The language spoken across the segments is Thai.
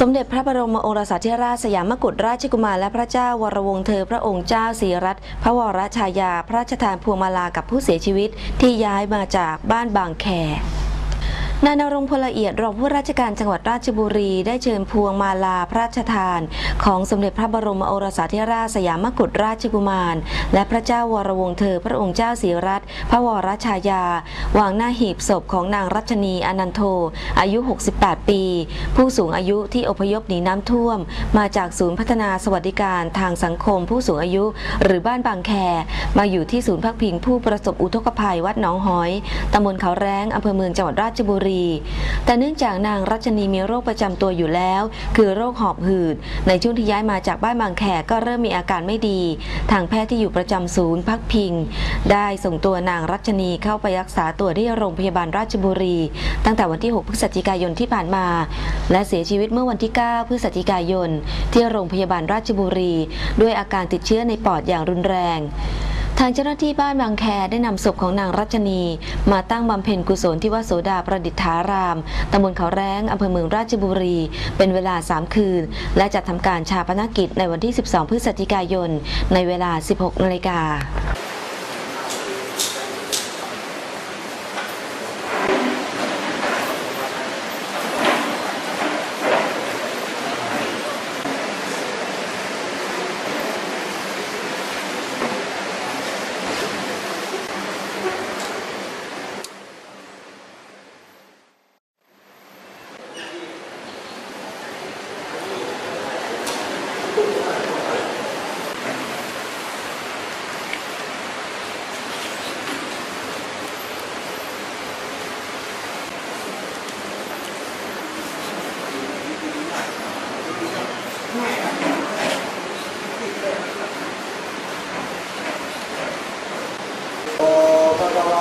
สมเด็จพระบรมโอรสาธิราชสยามกุฎราชกุมารและพระเจ้าวรวงเธอพระองค์เจ้าสีรัตน์พระวรชายา พระราชทานพวงมาลากับผู้เสียชีวิตที่ย้ายมาจากบ้านบางแค นายนรงพลละเอียดรองผู้ราชการจังหวัดราชบุรี ได้เชิญพวงมาลาพระราชทาน ของสมเด็จพระบรมโอรสาธิราชสยามกุฎราชกุมาร และพระเจ้าวรวงเธอ พระองค์เจ้าศรีรัตน์พระวรชายา วางหน้าหีบศพของนางรัชนีอนันโท อายุ 68 ปี ผู้สูงอายุที่อพยพหนีน้ำท่วม มาจากศูนย์พัฒนาสวัสดิการทางสังคม ผู้สูงอายุ หรือบ้านบางแค มาอยู่ที่ศูนย์พักพิงผู้ประสบอุทกภัยวัดหนองหอยตำบลเขาแร้งอำเภอเมืองจังหวัดราชบุรีแต่เนื่องจากนางรัชนีมีโรคประจำตัวอยู่แล้ว คือโรคหอบหืด ในช่วงที่ย้ายมาจากบ้านบางแคก็เริ่มมีอาการไม่ดี ทางแพทย์ที่อยู่ประจำศูนย์พักพิง ได้ส่งตัวนางรัชนีเข้าไปรักษาตัวที่โรงพยาบาลราชบุรี ตั้งแต่วันที่ 6 พฤศจิกายนที่ผ่านมา และเสียชีวิตเมื่อวันที่ 9 พฤศจิกายน ที่โรงพยาบาลราชบุรี ด้วยอาการติดเชื้อในปอดอย่างรุนแรง ทางเจ้าหน้าที่บ้านบางแคได้นำศพของนางรัชนี มาตั้งบำเพ็ญกุศลที่วัดโสดาประดิษฐารามตำบลเขาแร้งอำเภอเมืองราชบุรี เป็นเวลา 3 คืน และจัดทำการชาปนกิจในวันที่ 12 พฤศจิกายน ในเวลา 16นาฬิกา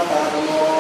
Dharmo